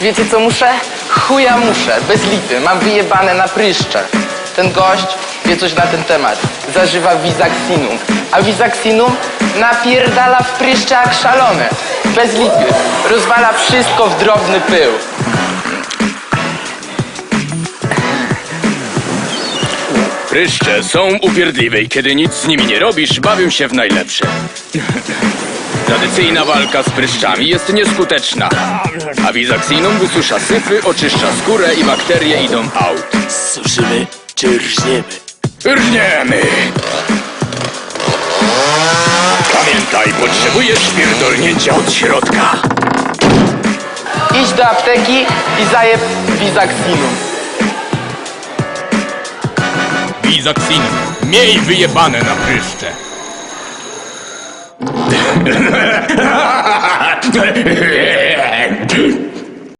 Wiecie co muszę? Chuja muszę, bez lipy, mam wyjebane na pryszcze. Ten gość wie coś na ten temat. Zażywa Vizaksinum. A Vizaksinum napierdala w pryszcze jak szalone. Bez lipy. Rozwala wszystko w drobny pył. Pryszcze są upierdliwe i kiedy nic z nimi nie robisz, bawią się w najlepsze. Tradycyjna walka z pryszczami jest nieskuteczna. A Vizaksinum wysusza syfy, oczyszcza skórę i bakterie idą out. Suszymy czy rżniemy? Rżniemy! Pamiętaj, potrzebujesz pierdolnięcia od środka. Idź do apteki i zajeb Vizaksinum. Vizaksinum. Miej wyjebane na pryszcze. yeah